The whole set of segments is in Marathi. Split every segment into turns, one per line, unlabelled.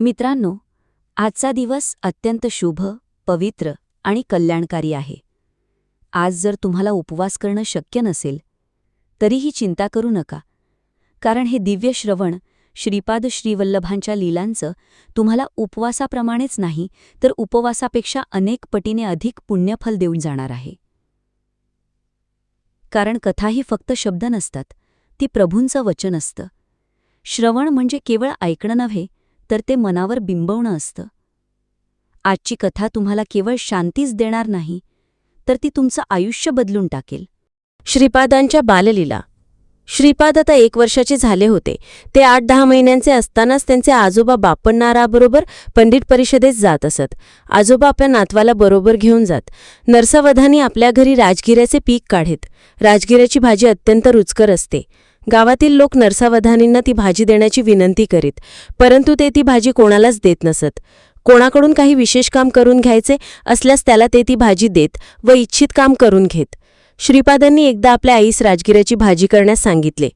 मित्रांनो आजचा दिवस अत्यंत शुभ पवित्र आणि कल्याणकारी आहे. आज जर तुम्हाला उपवास करणं शक्य नसेल तरीही चिंता करू नका कारण हे दिव्य श्रवण श्रीपाद श्रीवल्लभांच्या लीलांचं तुम्हाला उपवासाप्रमाणेच नाही तर उपवासापेक्षा अनेक पटीने अधिक पुण्यफल देऊन जाणार आहे. कारण कथा ही फक्त शब्द नसतात ती प्रभूंचं वचन असतं. श्रवण म्हणजे केवळ ऐकणं नव्हे तर ते मनावर बिंबवणं असतं. आजची कथा तुम्हाला केवळ शांतीच देणार नाही तर ती तुमचं आयुष्य बदलून टाकेल.
श्रीपादांच्या बाललीला. श्रीपाद आता एक वर्षाचे झाले होते. ते आठ दहा महिन्यांचे असतानाच त्यांचे आजोबा बापण्णाराबरोबर पंडित परिषदेत जात असत. आजोबा आपल्या नातवाला बरोबर घेऊन जात. नरसावधानी आपल्या घरी राजगिऱ्याचे पीक काढेत. राजगिऱ्याची भाजी अत्यंत रुचकर असते. गावातील लोक नरसावधानींना ती भाजी देण्याची विनंती करीत परंतु ते ती भाजी कोणालाच देत नसत. कोणाकडून काही विशेष काम करून घ्यायचे असल्यास त्याला ते ती भाजी देत व इच्छित काम करून घेत. श्रीपादांनी एकदा आपल्या आईस राजगिऱ्याची भाजी करण्यास सांगितले.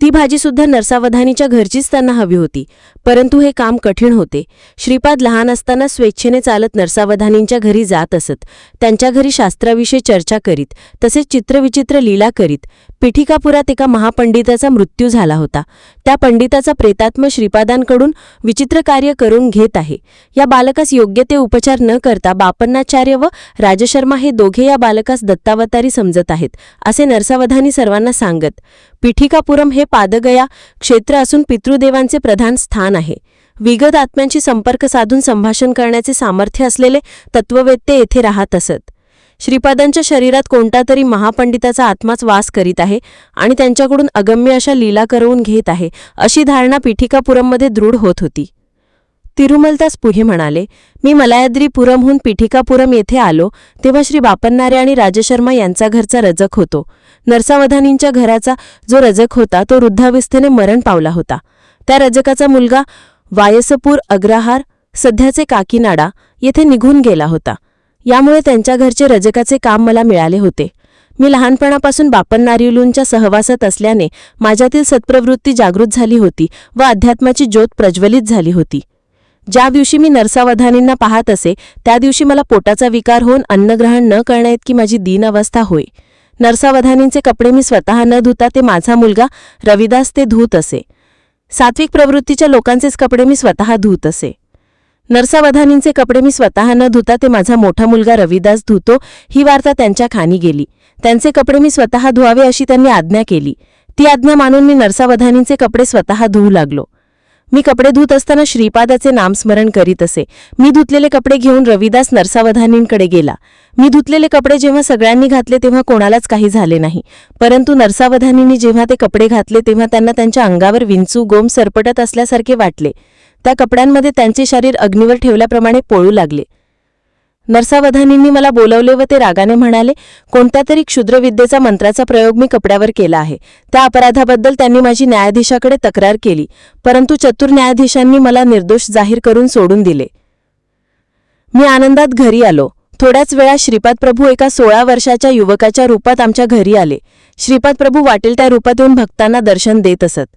ती भाजीसुद्धा नरसावधानीच्या घरचीच त्यांना हवी होती. परंतु हे काम कठीण होते. श्रीपाद लहान असताना स्वेच्छेने चालत नरसावधानींच्या घरी जात असत. त्यांच्या घरी शास्त्राविषयी चर्चा करीत तसेच चित्रविचित्र लीला करीत पिठिकापुरात एका महापंडिताचा मृत्यू झाला होता. त्या पंडिताचा प्रेतात्म श्रीपादांकडून विचित्र कार्य करून घेत आहे. या बालकास योग्य ते उपचार न करता बापन्नाचार्य व राजशर्मा हे दोघे या बालकास दत्तावतारी समजत आहेत असे नरसावधानी सर्वांना सांगत पिठिकापुरम हे पादगया क्षेत्र असून पितृदेवांचे प्रधान स्थान आहे. विगत आत्म्यांशी संपर्क साधून संभाषण करण्याचे सामर्थ्य असलेले तत्ववेत्ते येथे राहत असत. श्रीपादांच्या शरीरात कोणता तरी महापंडिताचा आत्माच वास करीत आहे आणि त्यांच्याकडून अगम्य अशा लीला करवून घेत आहे अशी धारणा पिठिकापुरममध्ये दृढ होत होती. तिरुमलदास पुढे म्हणाले मी मलायद्रीपुरमहून पिठिकापुरम येथे आलो तेव्हा श्री बापन्नारे आणि राजशर्मा यांचा घरचा रजक होतो. नरसावधानींच्या घराचा जो रजक होता तो वृद्धावस्थेने मरण पावला होता. त्या रजकाचा मुलगा वायसपूर अग्रहार सध्याचे काकीनाडा येथे निघून गेला होता. यामुळे त्यांच्या घरचे रजकाचे काम मला मिळाले होते. मी लहानपणापासून बापन्नारियुलूंच्या सहवासात असल्याने माझ्यातील सत्प्रवृत्ती जागृत झाली होती व अध्यात्माची ज्योत प्रज्वलित झाली होती. ज्या दिवशी मी नरसावधानींना पाहत असे त्या दिवशी मला पोटाचा विकार होऊन अन्नग्रहण न करण्याइतकी माझी दीन अवस्था होय. नरसावधानींचे कपडे मी स्वतः न धुता ते माझा मुलगा रविदास ते धुत असे. सात्विक प्रवृत्तीच्या लोकांचेच कपडे मी स्वतः धुत असे. नरसावधानींचे कपडे मी स्वतः न धुता ते माझा मोठा मुलगा रविदास धुतो ही वार्ता त्यांच्या खानी गेली. त्यांचे कपडे मी स्वतः धुवावे अशी त्यांनी आज्ञा केली. ती आज्ञा मानून मी नरसावधानींचे कपडे स्वतः धुवू लागलो. मी कपडे धुत असताना श्रीपादाचे नामस्मरण करीत असे. मी धुतलेले कपडे घेऊन रविदास नरसावधानींकडे गेला. मी धुतलेले कपडे जेव्हा सगळ्यांनी घातले तेव्हा कोणालाच काही झाले नाही. परंतु नरसावधानींनी जेव्हा ते कपडे घातले तेव्हा त्यांना त्यांच्या अंगावर विंचू गोम सरपटत असल्यासारखे वाटले. त्या कपड्यांमध्ये त्यांचे शरीर अग्नीवर ठेवल्याप्रमाणे पोळू लागले. नरसावधानींनी मला बोलवले व ते रागाने म्हणाले कोणत्या तरी क्षुद्रविद्येचा मंत्राचा प्रयोग मी कपड्यावर केला आहे. त्या अपराधाबद्दल त्यांनी माझी न्यायाधीशाकडे तक्रार केली परंतु चतुर न्यायाधीशांनी मला निर्दोष जाहीर करून सोडून दिले. मी आनंदात घरी आलो. थोड्याच वेळा श्रीपाद प्रभू एका सोळा वर्षाच्या युवकाच्या रूपात आमच्या घरी आले. श्रीपाद प्रभू वाटेल त्या रूपात येऊन भक्तांना दर्शन देत असत.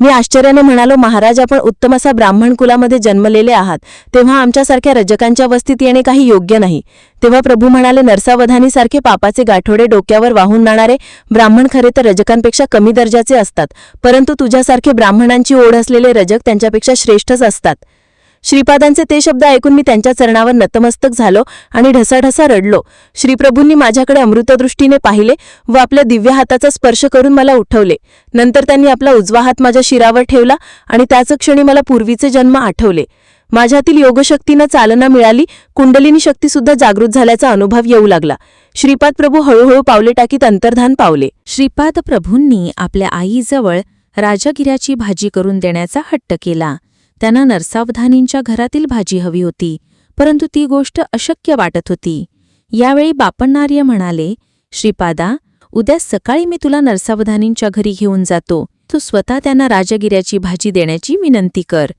मी आश्चर्याने म्हणालो महाराज आपण उत्तम असा ब्राह्मण कुलामध्ये जन्मलेले आहात. तेव्हा आमच्यासारख्या रजकांच्या वस्तीत येणे काही योग्य नाही. तेव्हा प्रभू म्हणाले नरसावधानीसारखे पापाचे गाठोडे डोक्यावर वाहून जाणारे ब्राह्मण खरे तर रजकांपेक्षा कमी दर्जाचे असतात. परंतु तुझ्यासारखे ब्राह्मणांची ओढ असलेले रजक त्यांच्यापेक्षा श्रेष्ठच असतात. श्रीपादांचे ते शब्द ऐकून मी त्यांच्या चरणावर नतमस्तक झालो आणि ढसाढसा रडलो. श्रीप्रभूंनी माझ्याकडे अमृतदृष्टीने पाहिले व आपल्या दिव्य हाताचा स्पर्श करून मला उठवले. नंतर त्यांनी आपला उजवा हात माझ्या शिरावर ठेवला आणि त्याच क्षणी मला पूर्वीचे जन्म आठवले. माझ्यातील योगशक्तीनं चालना मिळाली कुंडलिनी शक्तीसुद्धा जागृत झाल्याचा अनुभव येऊ लागला. श्रीपाद प्रभू हळूहळू पावले टाकीत अंतर्धान पावले.
श्रीपाद प्रभूंनी आपल्या आईजवळ राजगिऱ्याची भाजी करून देण्याचा हट्ट केला. त्यांना नरसावधानींच्या घरातील भाजी हवी होती परंतु ती गोष्ट अशक्य वाटत होती. यावेळी बापण्णार्य म्हणाले श्रीपादा उद्या सकाळी मी तुला नरसावधानींच्या घरी घेऊन जातो. तू स्वतः त्यांना राजगिऱ्याची भाजी देण्याची विनंती कर.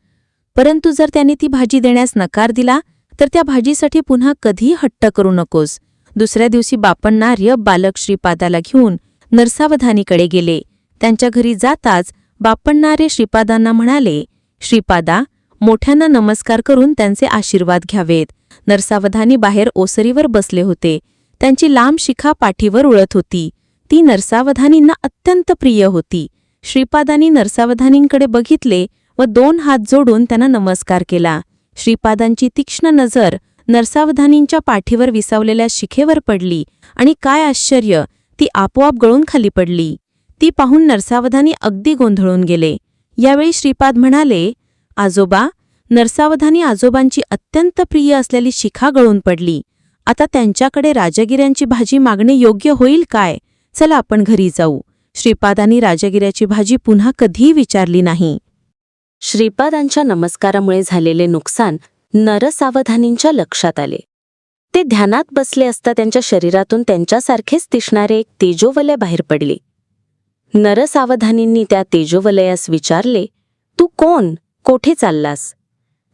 परंतु जर त्यांनी ती भाजी देण्यास नकार दिला तर त्या भाजीसाठी पुन्हा कधी हट्ट करू नकोस. दुसऱ्या दिवशी बापण्णार्य बालक श्रीपादाला घेऊन नरसावधानीकडे गेले. त्यांच्या घरी जाताच बापण्णार्य श्रीपादांना म्हणाले श्रीपादा मोठ्यांना नमस्कार करून त्यांचे आशीर्वाद घ्यावेत. नरसावधानी बाहेर ओसरीवर बसले होते. त्यांची लांब शिखा पाठीवर उळत होती. ती नरसावधानींना अत्यंत प्रिय होती. श्रीपादांनी नरसावधानींकडे बघितले व दोन हात जोडून त्यांना नमस्कार केला. श्रीपादांची तीक्ष्ण नजर नरसावधानींच्या पाठीवर विसावलेल्या शिखेवर पडली आणि काय आश्चर्य ती आपोआप गळून खाली पडली. ती पाहून नरसावधानी अगदी गोंधळून गेले. यावेळी श्रीपाद म्हणाले आजोबा नरसावधानी आजोबांची अत्यंत प्रिय असलेली शिखा गळून पडली. आता त्यांच्याकडे राजगिऱ्यांची भाजी मागणे योग्य होईल काय? चला आपण घरी जाऊ. श्रीपादांनी राजगिऱ्याची भाजी पुन्हा कधीही विचारली नाही.
श्रीपादांच्या नमस्कारामुळे झालेले नुकसान नरसावधानींच्या लक्षात आले. ते ध्यानात बसले असता त्यांच्या शरीरातून त्यांच्यासारखेच दिसणारे एक तेजोवले बाहेर पडले. नरसावधानींनी त्या तेजोवलयास विचारले तू कोण? कोठे चाललास?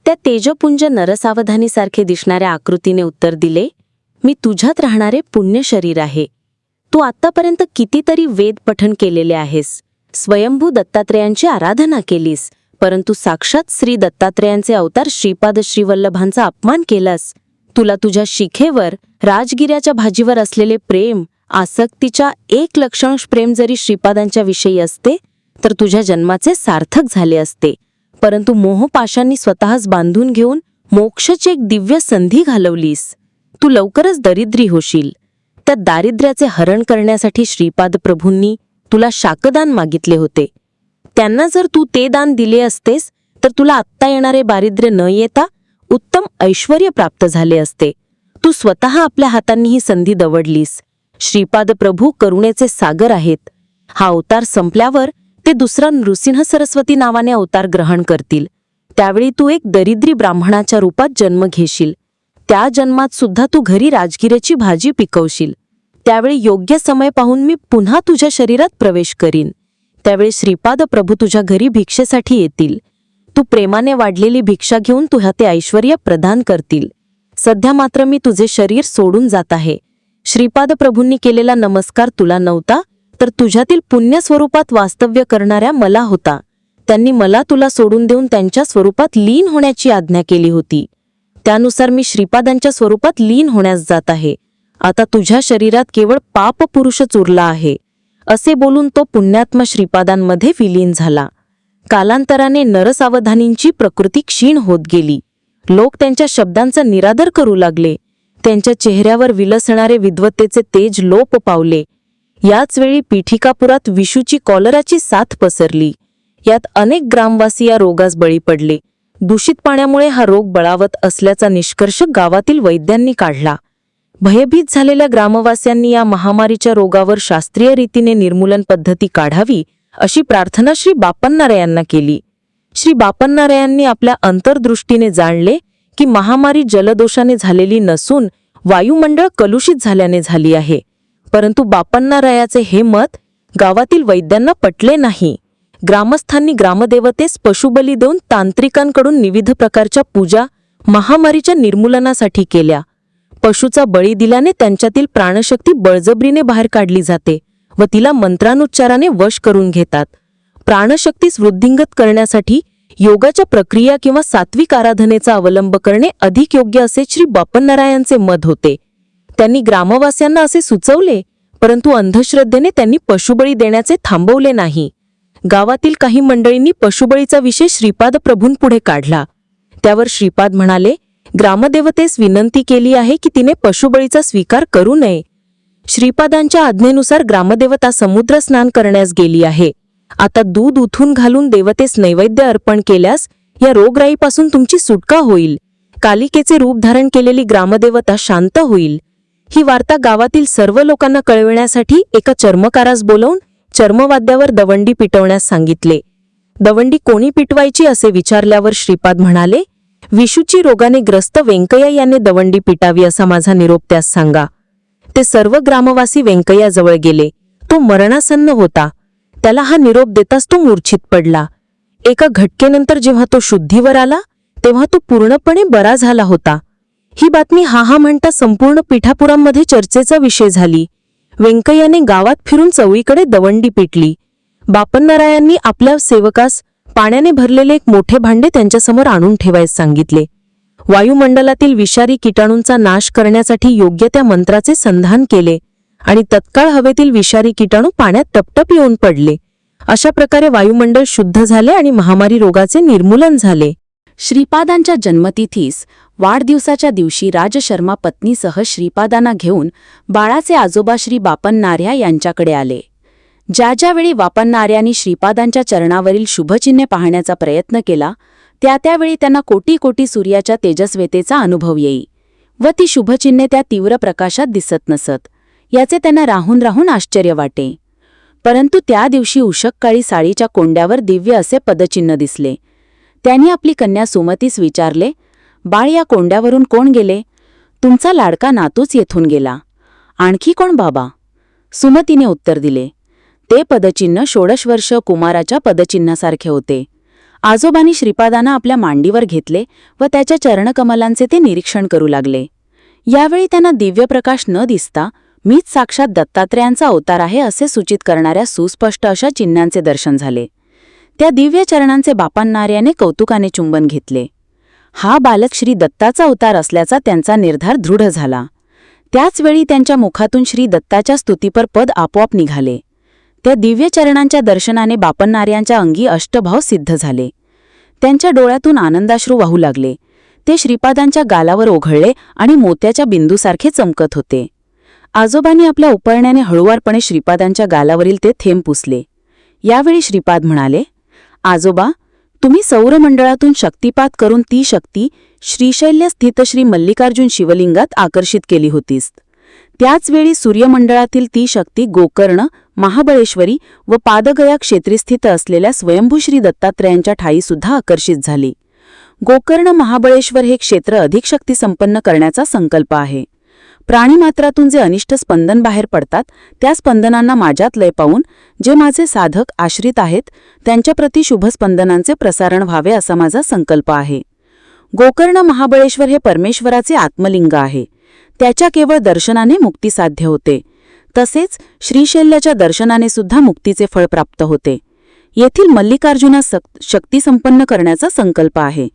त्या तेजपुंज नरसावधानीसारखे दिसणाऱ्या आकृतीने उत्तर दिले मी तुझ्यात राहणारे पुण्य शरीर आहे. तू आत्तापर्यंत कितीतरी वेद पठण केलेले आहेस. स्वयंभू दत्तात्रेयांची आराधना केलीस परंतु साक्षात श्री दत्तात्रेयांचे अवतार श्रीपाद श्रीवल्लभांचा अपमान केलास. तुला तुझ्या शिखेवर राजगिऱ्याच्या भाजीवर असलेले प्रेम आसक्तीच्या एक लक्षांश प्रेम जरी श्रीपादांच्या विषयी असते तर तुझ्या जन्माचे सार्थक झाले असते. परंतु मोहपाशांनी स्वतःच बांधून घेऊन मोक्षाची एक दिव्य संधी घालवलीस. तू लवकरच दरिद्री होशील. त्या दारिद्र्याचे हरण करण्यासाठी श्रीपाद प्रभूंनी तुला शाकदान मागितले होते. त्यांना जर तू ते दान दिले असतेस तर तुला आत्ता येणारे दारिद्र्य न येता उत्तम ऐश्वर प्राप्त झाले असते. तू स्वतः आपल्या हातांनी ही संधी दवडलीस. श्रीपाद प्रभू करुणेचे सागर आहेत. हा अवतार संपल्यावर ते दुसरा नृसिंह सरस्वती नावाने अवतार ग्रहण करतील. त्यावेळी तू एक दरिद्री ब्राह्मणाच्या रूपात जन्म घेशील. त्या जन्मात सुद्धा तू घरी राजगिऱ्याची भाजी पिकवशील. त्यावेळी योग्य समय पाहून मी पुन्हा तुझ्या शरीरात प्रवेश करीन. त्यावेळी श्रीपाद प्रभू तुझ्या घरी भिक्षेसाठी येतील. तू प्रेमाने वाढलेली भिक्षा घेऊन तुझ्या ते ऐश्वर प्रदान करतील. सध्या मात्र मी तुझे शरीर सोडून जात आहे. श्रीपाद प्रभूंनी केलेला नमस्कार तुला नव्हता तर तुझ्यातील पुण्य स्वरूपात वास्तव्य करणाऱ्या मला होता. त्यांनी मला तुला सोडून देऊन त्यांच्या स्वरूपात लीन होण्याची आज्ञा केली होती. त्यानुसार मी श्रीपादांच्या स्वरूपात लीन होण्यास जात आहे. आता तुझ्या शरीरात केवळ पाप पुरुषच उरला आहे. असे बोलून तो पुण्यात्म श्रीपादांमध्ये विलीन झाला. कालांतराने नरसावधानींची प्रकृती क्षीण होत गेली. लोक त्यांच्या शब्दांचा निरादर करू लागले. त्यांच्या चेहऱ्यावर विलसणारे विद्वत्तेचे तेज लोप पावले. याच वेळी पीठिकापुरात विषूची कॉलराची साथ पसरली. यात अनेक ग्रामवासी या रोगास बळी पडले. दूषित पाण्यामुळे हा रोग बळावत असल्याचा निष्कर्ष गावातील वैद्यांनी काढला. भयभीत झालेल्या ग्रामवासियांनी या महामारीच्या रोगावर शास्त्रीय रीतीने निर्मूलन पद्धती काढावी अशी प्रार्थना श्री बापन्नारायांना केली. श्री बापन्नारायांनी आपल्या अंतर्दृष्टीने जाणले की महामारी जलदोषाने झालेली नसून वायुमंडळ कलुषित झाल्याने झाली आहे. परंतु बापन्नारायाचे हे मत गावातील वैद्यांना पटले नाही. ग्रामस्थांनी ग्रामदेवतेस पशुबली देऊन तांत्रिकांकडून विविध प्रकारच्या पूजा महामारीच्या निर्मूलनासाठी केल्या. पशुचा बळी दिल्याने त्यांच्यातील प्राणशक्ती बळजबरीने बाहेर काढली जाते व तिला मंत्रानुच्चाराने वश करून घेतात. प्राणशक्तीस वृद्धिंगत करण्यासाठी योगाच्या प्रक्रिया किंवा सात्विक आराधनेचा अवलंब करणे अधिक योग्य असे श्री बापन्नारायांचे मत होते. त्यांनी ग्रामवासियांना असे सुचवले परंतु अंधश्रद्धेने त्यांनी पशुबळी देण्याचे थांबवले नाही. गावातील काही मंडळींनी पशुबळीचा विषय श्रीपाद प्रभूंपुढे काढला. त्यावर श्रीपाद म्हणाले ग्रामदेवतेस विनंती केली आहे की तिने पशुबळीचा स्वीकार करू नये. श्रीपादांच्या आज्ञेनुसार ग्रामदेवता समुद्र स्नान करण्यास गेली आहे. आता दूध उथून घालून देवतेस नैवेद्य अर्पण केल्यास या रोगराईपासून तुमची सुटका होईल. कालिकेचे रूप धारण केलेली ग्रामदेवता शांत होईल. ही वार्ता गावातील सर्व लोकांना कळविण्यासाठी एका चर्मकारास बोलवून चर्मवाद्यावर दवंडी पिटवण्यास सांगितले. दवंडी कोणी पिटवायची असे विचारल्यावर श्रीपाद म्हणाले विषूची रोगाने ग्रस्त व्यंकय्या याने दवंडी पिटावी असा माझा निरोप त्यास सांगा. ते सर्व ग्रामवासी व्यंकय्याजवळ गेले. तो मरणासन्न होता. त्याला हा निरोप देताच तो मूर्छित पडला. एका घटकेनंतर जेव्हा तो शुद्धीवर आला तेव्हा तो पूर्णपणे बरा झाला होता. ही बातमी हा हा म्हणता संपूर्ण पिठापुरांमध्ये चर्चेचा विषय झाली. व्यंकय्याने गावात फिरून चवळीकडे दवंडी पिटली. बापन्नारायांनी आपल्या सेवकास पाण्याने भरलेले एक मोठे भांडे त्यांच्यासमोर आणून ठेवायस सांगितले. वायुमंडलातील विषारी किटाणूंचा नाश करण्यासाठी योग्य त्या मंत्राचे संधान केले. आणि तत्काळ हवेतील विषारी किटाणू पाण्यात टपटप येऊन पडले. अशा प्रकारे वायुमंडळ शुद्ध झाले आणि महामारी रोगाचे निर्मूलन झाले.
श्रीपादांच्या जन्मतिथीस वाढदिवसाच्या दिवशी राजशर्मा पत्नीसह श्रीपादांना घेऊन बाळाचे आजोबा श्री बापन्नार्या यांच्याकडे आले. ज्या ज्यावेळी वापन्नार्यांनी श्रीपादांच्या चरणावरील शुभचिन्हे पाहण्याचा प्रयत्न केला त्या त्यावेळी त्यांना कोटी कोटी सूर्याच्या तेजस्वेतेचा अनुभव येई व ती शुभचिन्हे त्या तीव्र प्रकाशात दिसत नसत. याचे त्यांना राहून राहून आश्चर्य वाटे. परंतु त्या दिवशी उषक्काळी साडीच्या कोंड्यावर दिव्य असे पदचिन्ह दिसले. त्यांनी आपली कन्या सुमतीस विचारले बाळ या कोंड्यावरून कोण गेले? तुमचा लाडका नातूच येथून गेला. आणखी कोण बाबा? सुमतीने उत्तर दिले ते पदचिन्ह षोडश वर्ष कुमाराच्या पदचिन्हासारखे होते. आजोबांनी श्रीपादांना आपल्या मांडीवर घेतले व त्याच्या चरणकमलांचे ते निरीक्षण करू लागले. यावेळी त्यांना दिव्यप्रकाश न दिसता मीच साक्षात दत्तात्रेयांचा अवतार आहे असे सूचित करणाऱ्या सुस्पष्ट अशा चिन्हांचे दर्शन झाले. त्या दिव्य चरणांचे बापांनार्याने कौतुकाने चुंबन घेतले. हा बालक श्री दत्ताचा अवतार असल्याचा त्यांचा निर्धार दृढ झाला. त्याचवेळी त्यांच्या मुखातून श्री दत्ताच्या स्तुतीपर पद आपोआप निघाले. त्या दिव्य चरणांच्या दर्शनाने बापन्नार्यांच्या अंगी अष्टभाव सिद्ध झाले. त्यांच्या डोळ्यातून आनंदाश्रू वाहू लागले. ते श्रीपादांच्या गालावर ओघळले आणि मोत्याच्या बिंदूसारखे चमकत होते. आजोबांनी आपल्या उपळण्याने हळुवारपणे श्रीपादांच्या गालावरील ते थेंब पुसले. यावेळी श्रीपाद म्हणाले आजोबा तुम्ही सौरमंडळातून शक्तिपात करून ती शक्ती श्रीशैल्य स्थित श्री मल्लिकार्जुन शिवलिंगात आकर्षित केली होतीस. त्याचवेळी सूर्यमंडळातील ती शक्ती गोकर्ण महाबळेश्वरी व पादगया क्षेत्री स्थित असलेल्या स्वयंभू श्री दत्तात्रयांच्या ठाईसुद्धा आकर्षित झाली. गोकर्ण महाबळेश्वर हे क्षेत्र अधिक शक्तीसंपन्न करण्याचा संकल्प आहे. प्राणीमात्रातून जे अनिष्ट स्पंदन बाहेर पडतात त्या स्पंदनांना माझ्यात लय पाहून जे माझे साधक आश्रित आहेत त्यांच्याप्रती शुभस्पंदनांचे प्रसारण व्हावे असा माझा संकल्प आहे. गोकर्ण महाबळेश्वर हे परमेश्वराचे आत्मलिंग आहे. त्याच्या केवळ दर्शनाने मुक्ती साध्य होते. तसेच श्रीशैल्याच्या दर्शनाने सुद्धा मुक्तीचे फळ प्राप्त होते. येथील मल्लिकार्जुनास शक्तीसंपन्न करण्याचा संकल्प आहे.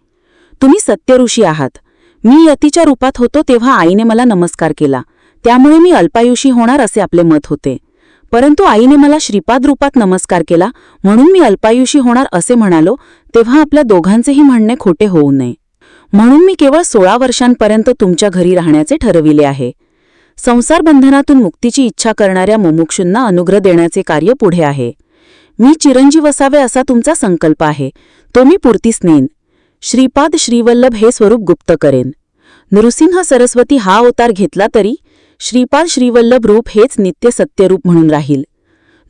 तुम्ही सत्यऋषी आहात. मी यतीच्या रूपात होतो तेव्हा आईने मला नमस्कार केला. त्यामुळे मी अल्पायुषी होणार असे आपले मत होते. परंतु आईने मला श्रीपाद रूपात नमस्कार केला म्हणून मी अल्पायुषी होणार असे म्हणालो तेव्हा आपल्या दोघांचेही म्हणणे खोटे होऊ नये. म्हणून मी केवळ सोळा वर्षांपर्यंत तुमच्या घरी राहण्याचे ठरविले आहे. संसार बंधनातून मुक्तीची इच्छा करणाऱ्या मुमुक्षूंना अनुग्रह देण्याचे कार्य पुढे आहे. मी चिरंजीव असावे असा तुमचा संकल्प आहे. तो मी पुरतीच नेन श्रीपाद श्रीवल्लभ हे स्वरूप गुप्त करेन. नृसिंह सरस्वती हा अवतार घेतला तरी श्रीपाद श्रीवल्लभ रूप हेच नित्य सत्यरूप म्हणून राहील.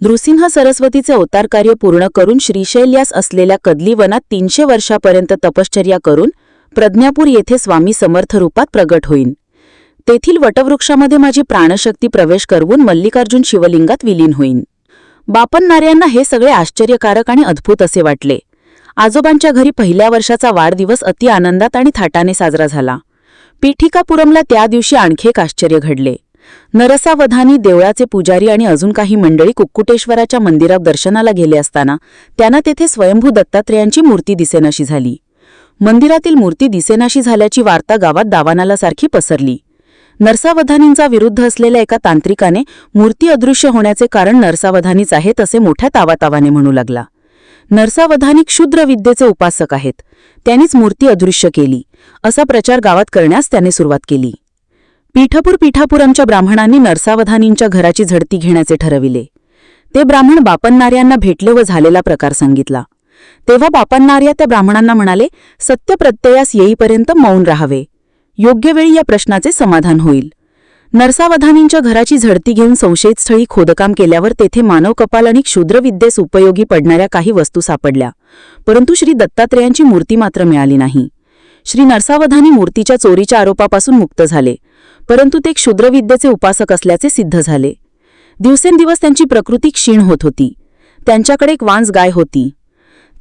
नृसिंह सरस्वतीचे अवतार कार्य पूर्ण करून श्रीशैल्यास असलेल्या कदलीवनात तीनशे वर्षापर्यंत तपश्चर्या करून प्रज्ञापूर येथे स्वामी समर्थ रूपात प्रगट होईन. तेथील वटवृक्षामध्ये माझी प्राणशक्ती प्रवेश करवून मल्लिकार्जुन शिवलिंगात विलीन होईन. बापन्नार्यांना हे सगळे आश्चर्यकारक आणि अद्भुत असे वाटले. आजोबांच्या घरी पहिल्या वर्षाचा वाढदिवस अति आनंदात आणि थाटाने साजरा झाला. पीठिकापुरमला त्या दिवशी आणखी एक आश्चर्य घडले. नरसावधानी देवळाचे पुजारी आणि अजून काही मंडळी कुक्कुटेश्वराच्या मंदिरात दर्शनाला गेले असताना त्यांना तेथे स्वयंभू दत्तात्रेयांची मूर्ती दिसेनाशी झाली. मंदिरातील मूर्ती दिसेनाशी झाल्याची वार्ता गावात दावानालासारखी पसरली. नरसावधानींचा विरुद्ध असलेल्या एका तांत्रिकाने मूर्ती अदृश्य होण्याचे कारण नरसावधानीच आहे तसे मोठ्या तावातावाने म्हणू लागला. नरसावधानी क्षुद्र विद्येचे उपासक आहेत. त्यांनीच मूर्ती अदृश्य केली. असा प्रचार गावात करण्यास त्याने सुरुवात केली. पीठपूर पीठापुरमच्या ब्राह्मणांनी नरसावधानींच्या घराची झडती घेण्याचे ठरविले. ते ब्राह्मण बापन्नार्यांना भेटले व झालेला प्रकार सांगितला. तेव्हा बापन्नार्या त्या ब्राह्मणांना म्हणाले सत्य प्रत्ययास येईपर्यंत मौन राहावे. योग्य वेळी या प्रश्नाचे समाधान होईल. नरसावधानींच्या घराची झडती घेऊन संशयितस्थळी खोदकाम केल्यावर तेथे मानव कपाल आणि क्षुद्रविद्येस उपयोगी पडणाऱ्या काही वस्तू सापडल्या. परंतु श्री दत्तात्रेयांची मूर्ती मात्र मिळाली नाही. श्री नरसावधानी मूर्तीच्या चोरीच्या आरोपापासून मुक्त झाले. परंतु ते क्षुद्रविद्येचे उपासक असल्याचे सिद्ध झाले. दिवसेंदिवस त्यांची प्रकृती क्षीण होत होती. त्यांच्याकडे एक वांज गाय होती.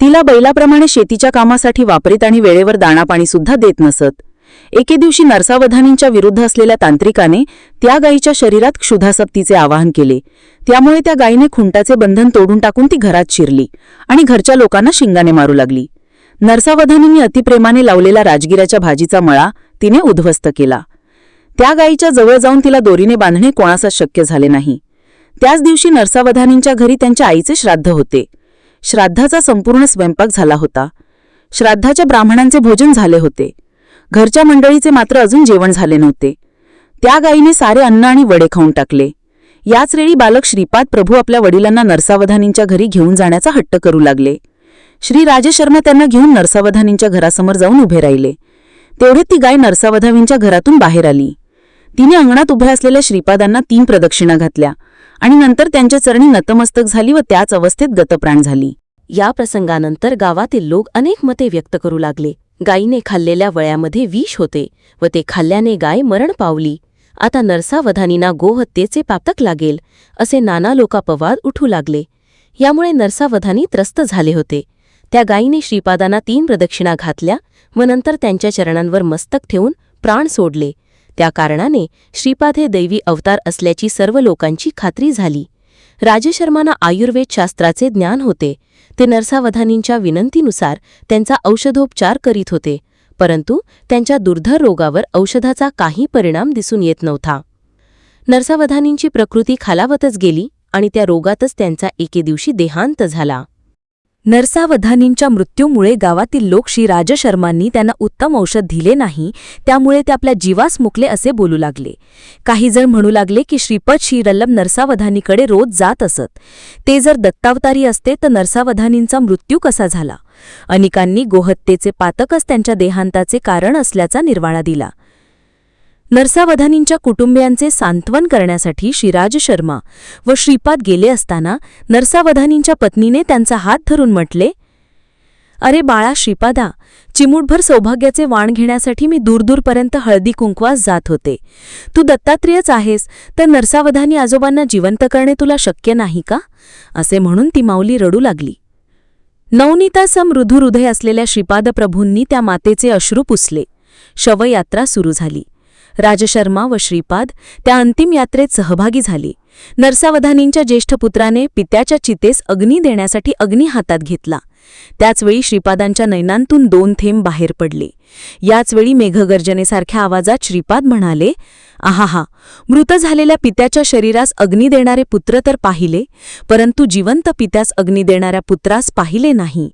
तिला बैलाप्रमाणे शेतीच्या कामासाठी वापरीत आणि वेळेवर दाणापाणीसुद्धा देत नसत. एके दिवशी नरसावधानींच्या विरुद्ध असलेल्या तांत्रिकाने त्या गायीच्या शरीरात क्षुधासक्तीचे आवाहन केले. त्यामुळे त्या गायीने खुंटाचे बंधन तोडून टाकून ती घरात शिरली आणि घरच्या लोकांना शिंगाने मारू लागली. नरसावधानींनी अतिप्रेमाने लावलेला राजगिराच्या भाजीचा मळा तिने उद्ध्वस्त केला. त्या गायीच्या जवळ जाऊन तिला दोरीने बांधणे कोणासाच शक्य झाले नाही. त्याच दिवशी नरसावधानींच्या घरी त्यांच्या आईचे श्राद्ध होते. श्राद्धाचा संपूर्ण स्वयंपाक झाला होता. श्राद्धाच्या ब्राह्मणांचे भोजन झाले होते. घरच्या मंडळीचे मात्र अजून जेवण झाले नव्हते. त्या गायीने सारे अन्न आणि वडे खाऊन टाकले. याच वेळी बालक श्रीपाद प्रभू आपल्या वडिलांना नरसावधानींच्या घरी घेऊन जाण्याचा हट्ट करू लागले. श्री राजशर्मा त्यांना घेऊन नरसावधानींच्या घरासमोर जाऊन उभे राहिले. तेवढे ती गाय नरसावधानींच्या घरातून बाहेर आली. तिने अंगणात उभ्या असलेल्या श्रीपादांना तीन प्रदक्षिणा घातल्या आणि नंतर त्यांच्या चरणी नतमस्तक झाली व त्याच अवस्थेत गतप्राण झाली.
या प्रसंगानंतर गावातील लोक अनेक मते व्यक्त करू लागले. गायीने खाल्लेल्या वळ्यामध्ये विष होते व ते खाल्ल्याने गाय मरण पावली. आता नरसावधानींना गोहत्येचे पातक लागेल असे नाना लोकापवाद उठू लागले. यामुळे नरसावधानी त्रस्त झाले होते. त्या गायीने श्रीपादांना तीन प्रदक्षिणा घातल्या व नंतर त्यांच्या चरणांवर मस्तक ठेवून प्राण सोडले. त्या कारणाने श्रीपाद हे दैवी अवतार असल्याची सर्व लोकांची खात्री झाली. राजशर्मांना आयुर्वेद शास्त्राचे ज्ञान होते. ते नरसावधानींच्या विनंतीनुसार त्यांचा औषधोपचार करीत होते. परंतु त्यांच्या दुर्धर रोगावर औषधाचा काही परिणाम दिसून येत नव्हता. नरसावधानींची प्रकृती खालावतच गेली आणि त्या रोगातच त्यांचा एके दिवशी देहांत झाला.
नरसावधानींच्या मृत्यूमुळे गावातील लोक श्री राजशर्मांनी त्यांना उत्तम औषध दिले नाही त्यामुळे ते आपल्या जीवास मुकले असे बोलू लागले. काहीजण म्हणू लागले की श्रीपद श्रीरल्लम नरसावधानीकडे रोज जात असत. ते जर दत्तावतारी असते तर नरसावधानींचा मृत्यू कसा झाला? अनेकांनी गोहत्येचे पातकच त्यांच्या देहांताचे कारण असल्याचा निर्वाळा दिला. नरसावधानींच्या कुटुंबियांचे सांत्वन करण्यासाठी शिराज शर्मा व श्रीपाद गेले असताना नरसावधानींच्या पत्नीने त्यांचा हात धरून म्हटले अरे बाळा श्रीपादा चिमूटभर सौभाग्याचे वाण घेण्यासाठी मी दूरदूरपर्यंत हळदी कुंकवास जात होते. तू दत्तात्रेयच आहेस तर नरसावधानी आजोबांना जिवंत करणे तुला शक्य नाही का? असे म्हणून ती माऊली रडू लागली. नवनीतासम मृदू हृदय असलेल्या श्रीपादप्रभूंनी त्या मातेचे अश्रू पुसले. शवयात्रा सुरू झाली. राजशर्मा व श्रीपाद त्या अंतिम यात्रेत सहभागी झाली. नरसावधानींच्या ज्येष्ठ पुत्राने पित्याच्या चितेस अग्नी देण्यासाठी अग्नी हातात घेतला. त्याचवेळी श्रीपादांच्या नैनांतून दोन थेंब बाहेर पडले. याचवेळी मेघगर्जनेसारख्या आवाजात श्रीपाद म्हणाले आहाहा मृत झालेल्या पित्याच्या शरीरास अग्नी देणारे पुत्र तर पाहिले परंतु जिवंत पित्यास अग्नी देणाऱ्या पुत्रास पाहिले नाही.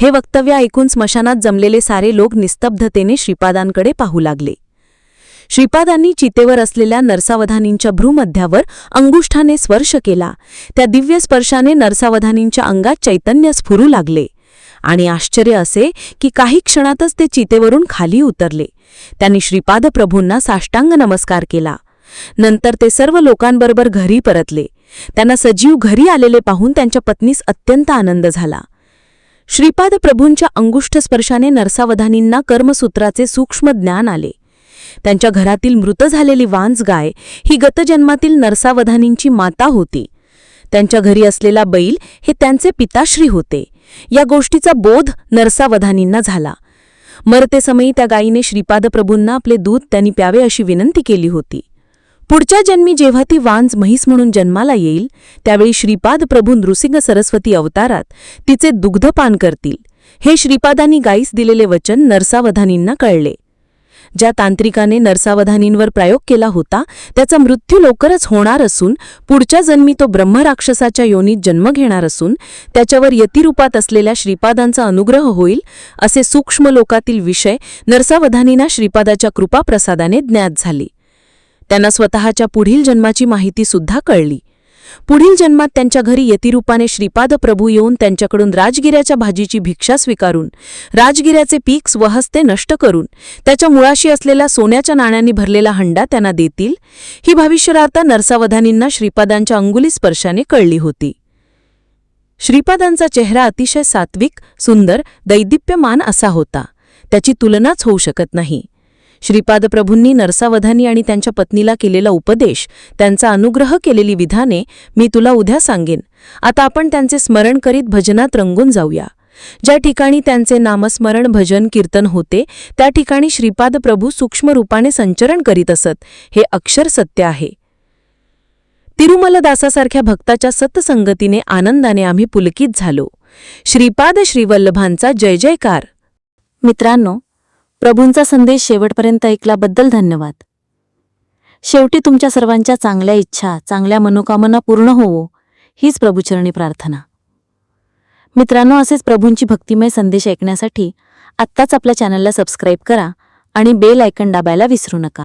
हे वक्तव्य ऐकून स्मशानात जमलेले सारे लोक निस्तब्धतेने श्रीपादांकडे पाहू लागले. श्रीपादांनी चितेवर असलेल्या नरसावधानींच्या भ्रूमध्यावर अंगुष्ठाने स्पर्श केला. त्या दिव्य स्पर्शाने नरसावधानींच्या अंगात चैतन्य स्फुरू लागले. आणि आश्चर्य असे की काही क्षणातच ते चितेवरून खाली उतरले. त्यांनी श्रीपाद प्रभूंना साष्टांग नमस्कार केला. नंतर ते सर्व लोकांबरोबर घरी परतले. त्यांना सजीव घरी आलेले पाहून त्यांच्या पत्नीस अत्यंत आनंद झाला. श्रीपाद प्रभूंच्या अंगुष्ठ स्पर्शाने नरसावधानींना कर्मसूत्राचे सूक्ष्म ज्ञान आले. त्यांच्या घरातील मृत झालेली वांज गाय ही गतजन्मातील नरसावधानींची माता होती. त्यांच्या घरी असलेला बैल हे त्यांचे पिताश्री होते. या गोष्टीचा बोध नरसावधानींना झाला. मरतेसमयी त्या गायीने श्रीपादप्रभूंना आपले दूध त्यांनी प्यावे अशी विनंती केली होती. पुढच्या जन्मी जेव्हा ती वांज म्हैस म्हणून जन्माला येईल त्यावेळी श्रीपाद प्रभू नृसिंह सरस्वती अवतारात तिचे दुग्धपान करतील. हे श्रीपादांनी गाईस दिलेले वचन नरसावधानींना कळले. ज्या तांत्रिकाने नरसावधानींवर प्रयोग केला होता त्याचा मृत्यू लवकरच होणार असून पुढच्या जन्मी तो ब्रह्मराक्षसाच्या योनीत जन्म घेणार असून त्याच्यावर यतिरूपात असलेल्या श्रीपादांचा अनुग्रह होईल असे सूक्ष्म लोकातील विषय नरसावधानींना श्रीपादाच्या कृपाप्रसादाने ज्ञात झाली. त्यांना स्वतःच्या पुढील जन्माची माहिती सुद्धा कळली. पुढील जन्मात त्यांच्या घरी यतिरूपाने श्रीपाद प्रभू येऊन त्यांच्याकडून राजगिऱ्याच्या भाजीची भिक्षा स्वीकारून राजगिऱ्याचे पीक स्वहस्ते नष्ट करून त्याच्या मुळाशी असलेला सोन्याच्या नाण्यांनी भरलेला हंडा त्यांना देतील ही भविष्यरार्ता नरसावधानींना श्रीपादांच्या अंगुली स्पर्शाने कळली होती. श्रीपादांचा चेहरा अतिशय सात्विक सुंदर दैदिप्यमान असा होता. त्याची तुलनाच होऊ शकत नाही. श्रीपाद प्रभूंनी नरसावधानी आणि त्यांच्या पत्नीला केलेला उपदेश त्यांचा अनुग्रह केलेली विधाने मी तुला उद्या सांगेन. आता आपण त्यांचे स्मरण करीत भजनात रंगून जाऊया. ज्या ठिकाणी त्यांचे नामस्मरण भजन कीर्तन होते त्या ठिकाणी श्रीपाद प्रभू सूक्ष्म रूपाने संचरण करीत असत हे अक्षर सत्य आहे. तिरुमलदासासारख्या भक्ताच्या सतसंगतीने आनंदाने आम्ही पुलकित झालो. श्रीपाद श्रीवल्लभांचा जय जयकार.
मित्रांनो प्रभूंचा संदेश शेवटपर्यंत ऐकल्याबद्दल धन्यवाद. शेवटी तुमच्या सर्वांच्या चांगल्या इच्छा चांगल्या मनोकामना पूर्ण होवो हीच प्रभूचरणी प्रार्थना. मित्रांनो असेच प्रभूंची भक्तिमय संदेश ऐकण्यासाठी आत्ताच आपल्या चॅनलला सबस्क्राईब करा आणि बेल आयकन दाबायला विसरू नका.